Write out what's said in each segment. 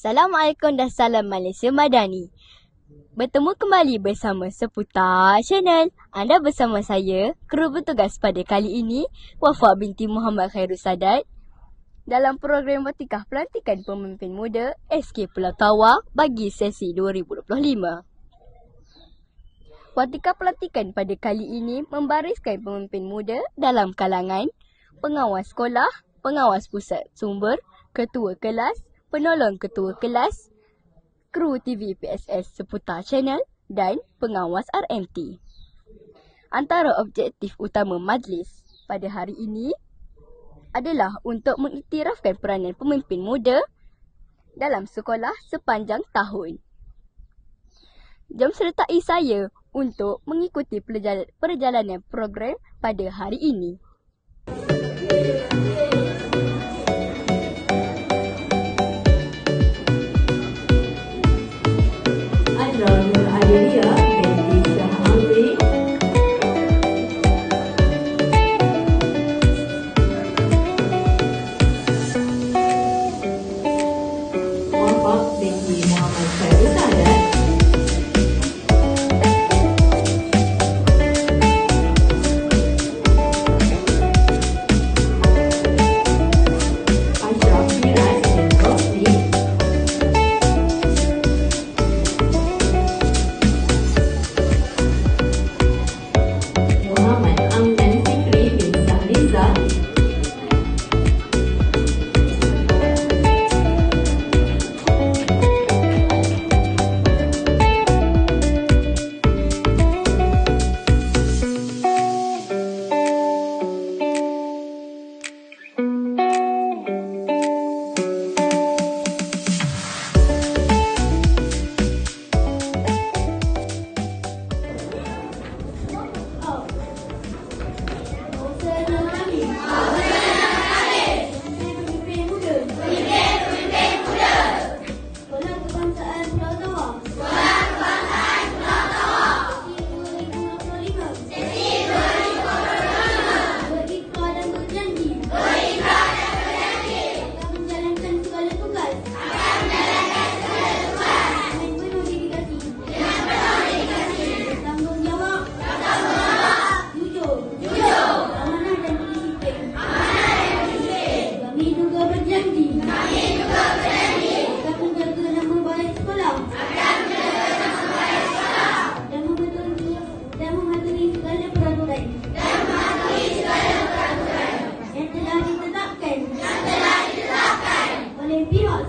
Assalamualaikum dan salam Malaysia Madani. Bertemu kembali bersama Seputar Channel. Anda bersama saya, kru bertugas pada kali ini, Wafa binti Muhammad Khairul Sadat. Dalam program Watikah Pelantikan Pemimpin Muda SK Pulau Tawa bagi sesi 2025. Watikah Pelantikan pada kali ini membariskan pemimpin muda dalam kalangan pengawas sekolah, pengawas pusat sumber, ketua kelas, penolong ketua kelas, kru TV PSS seputar channel dan pengawas RMT. Antara objektif utama majlis pada hari ini adalah untuk mengiktirafkan peranan pemimpin muda dalam sekolah sepanjang tahun. Jom sertai saya untuk mengikuti perjalanan program pada hari ini.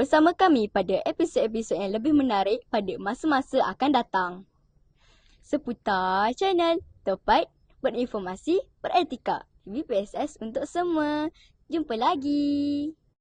bersama kami pada episod-episod yang lebih menarik pada masa-masa akan datang. Seputar channel tepat berinformasi beretika BPSS untuk semua. Jumpa lagi.